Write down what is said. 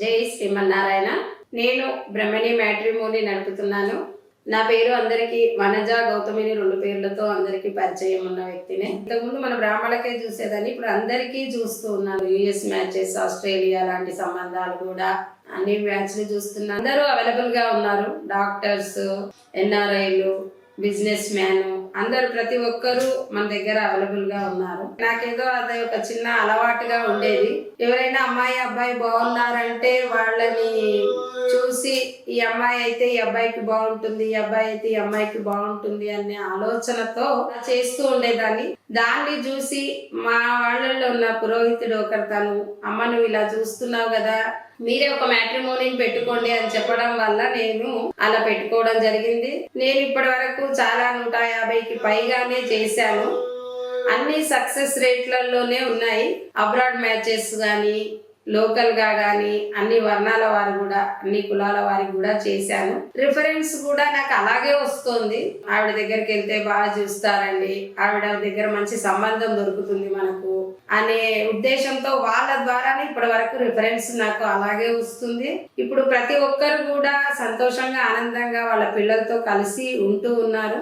జై శ్రీమన్నారాయణ. నేను బ్రహ్మణి మ్యాట్రిమోని నడుపుతున్నాను. నా పేరు అందరికీ వనజ గౌతమిని రెండు పేర్లతో అందరికీ పరిచయం ఉన్న వ్యక్తినే. ఇంతకుముందు మన బ్రాహ్మణకే చూసేదాన్ని ఇప్పుడు అందరికీ చూస్తూ ఉన్నాను. యుఎస్ మ్యాచెస్ ఆస్ట్రేలియా లాంటి సంబంధాలు కూడా అన్ని మ్యాచ్లు చూస్తున్నాను అందరూ అవైలబుల్గా ఉన్నారు. డాక్టర్స్ ఎన్ఆర్ఐలు బిజినెస్ మ్యాన్ అందరూ ప్రతి ఒక్కరూ మన దగ్గర అవైలబుల్గా ఉన్నారు. నాకేదో అది ఒక చిన్న అలవాటుగా ఉండేది. ఎవరైనా అమ్మాయి అబ్బాయి బాగున్నారంటే వాళ్ళని చూసి ఈ అమ్మాయి అయితే ఈ అబ్బాయికి బాగుంటుంది ఈ అబ్బాయి అయితే ఈ అమ్మాయికి బాగుంటుంది అనే ఆలోచనతో చేస్తూ ఉండేదాన్ని. దాన్ని చూసి మా వాళ్ళల్లో ఉన్న పురోహితుడు ఒకరు తను అమ్మ నువ్వు ఇలా చూస్తున్నావు కదా మీరే ఒక మ్యాట్రిమోనియం పెట్టుకోండి అని చెప్పడం వల్ల నేను అలా పెట్టుకోవడం జరిగింది. నేను ఇప్పటి వరకు చాలా నూట యాభైకి పైగానే చేశాను. అన్ని సక్సెస్ రేట్లలోనే ఉన్నాయి. అబ్రాడ్ మ్యాచెస్ కానీ లోకల్గా అన్ని వర్ణాల వారు కూడా అన్ని కులాల వారికి కూడా చేశాను. రిఫరెన్స్ కూడా నాకు అలాగే వస్తుంది. ఆవిడ దగ్గరికి వెళ్తే బాగా చూస్తారండి. ఆవిడ దగ్గర మంచి సంబంధం దొరుకుతుంది మనకు అనే ఉద్దేశంతో వాళ్ళ ద్వారానే ఇప్పటి వరకు రిఫరెన్స్ నాకు అలాగే వస్తుంది. ఇప్పుడు ప్రతి ఒక్కరు కూడా సంతోషంగా ఆనందంగా వాళ్ళ పిల్లలతో కలిసి ఉంటూ ఉన్నారు.